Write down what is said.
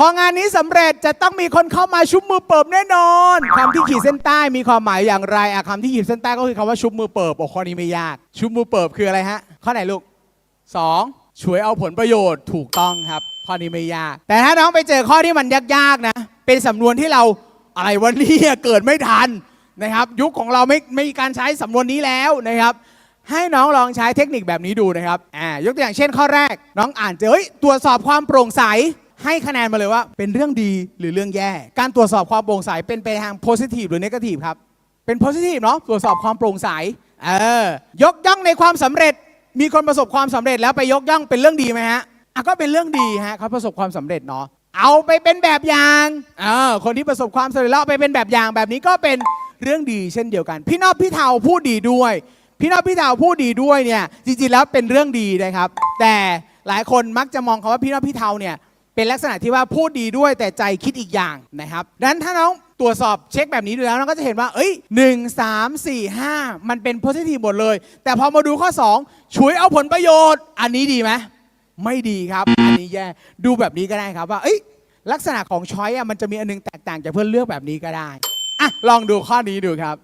พองานนี้สำเร็จจะต้องมีคนเข้ามาชุบมือเปิบแน่นอนคำที่ขีดเส้นใต้มีความหมายอย่างไรอะคำที่ขีดเส้นใต้ก็คือคำว่าชุบมือเปิบโอ้ข้อนี้ไม่ยาก ชุบมือเปิบคืออะไรฮะข้อไหนลูก 2. ช่วยเอาผลประโยชน์ถูกต้องครับ ข้อนี้ไม่ยาก แต่ถ้าน้องไปเจอข้อที่มันยากๆนะ เป็นสำนวนที่เราอะไรวันนี้เกิดไม่ทันนะครับ ยุคของเราไม่ไม่มีการใช้สำนวนนี้แล้วนะครับ ให้น้องลองใช้เทคนิคแบบนี้ดูนะครับอ่ายกตัวอย่างเช่นข้อแรก น้องอ่านเจอเฮ้ยตรวจสอบความโปร่งใส ให้คะแนนมาเลยว่า เป็นเรื่องดีหรือเรื่องแย่ การตรวจสอบความโปร่งใสเป็นไปทาง positive หรือ negative ครับ เป็น positive เนาะตรวจสอบความโปร่งใสเออยกย่องในความสำเร็จ มีคนประสบความสำเร็จแล้วไปยกย่องเป็นเรื่องดีไหมฮะอะก็เป็นเรื่องดีฮะเขาประสบความสำเร็จเนาะเอาไปเป็นแบบอย่างเออคนที่ประสบความสำเร็จแล้วไปเป็นแบบอย่างแบบนี้ก็เป็นเรื่องดีเช่นเดียวกัน พี่นอบพี่เทาพูดดีด้วย พี่นอบพี่เทาพูดดีด้วยเนี่ยจริงๆแล้วเป็นเรื่องดีนะครับ แต่หลายคนมักจะมองคำว่าพี่นอบพี่เทาเนี่ย เป็นลักษณะที่ว่าพูดดีด้วยแต่ใจคิดอีกอย่างนะครับดังนั้นถ้าน้องตรวจสอบเช็คแบบนี้ดูแล้วน้องก็จะเห็นว่า เอ้ยหนึ่งสามสี่ห้ามันเป็น positive หมดเลย แต่พอมาดูข้อ 2ช่วยเอาผลประโยชน์ อันนี้ดีไหมไม่ดีครับ อันนี้แย่ดูแบบนี้ก็ได้ครับว่าเอ้ยลักษณะของช้อยอะมันจะมีอันนึงแตกต่างจากเพื่อนเลือกแบบนี้ก็ได้อะลองดูข้อนี้ดูครับ